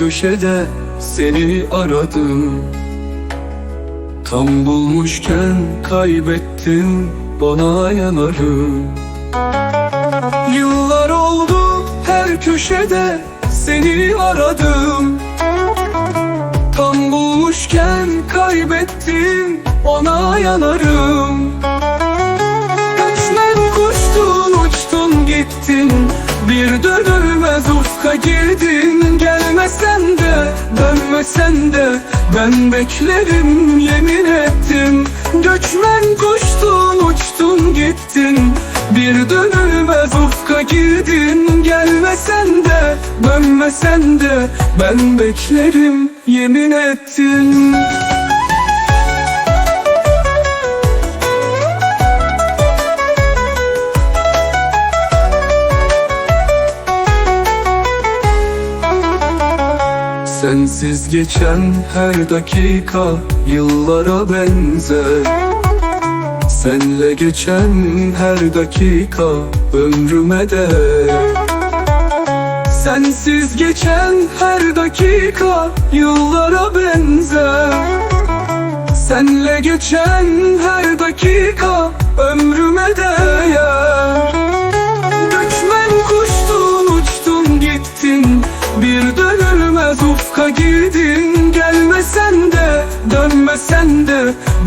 köşede seni aradım. Tam bulmuşken kaybettim bana yanarım. Yıllar oldu her köşede seni aradım. Tam bulmuşken kaybettim ona yanarım. Göçmen koştun uçtun gittin Bir dönülmez ufka girdin Gelmesen de dönmesen de. Ben beklerim yemin ettim. Göçmen koştun uçtun gittin. Bir dönülmez ufka girdin Gelmesen de dönmesen de. Ben beklerim yemin ettim Sensiz geçen her dakika yıllara benzer. Senle geçen her dakika ömrüme değer. Sensiz geçen her dakika yıllara benzer. Senle geçen her dakika ömrüme değer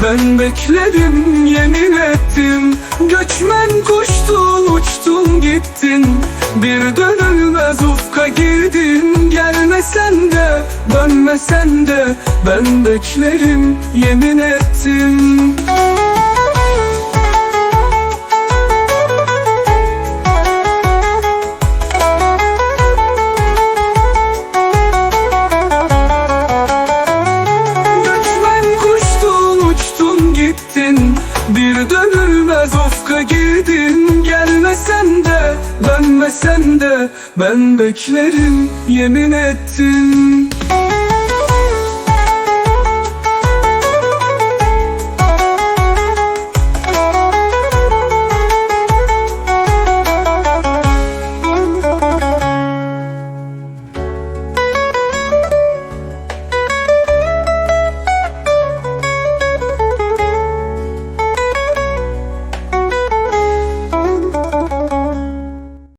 Ben beklerim yemin ettim. Göçmen kuştun uçtun gittin. Bir dönülmez ufka girdin. Gelmesen de dönmesen de Ben beklerim yemin ettim Bir dönülmez ufka girdin Gelmesen de dönmesen de Ben beklerim yemin ettim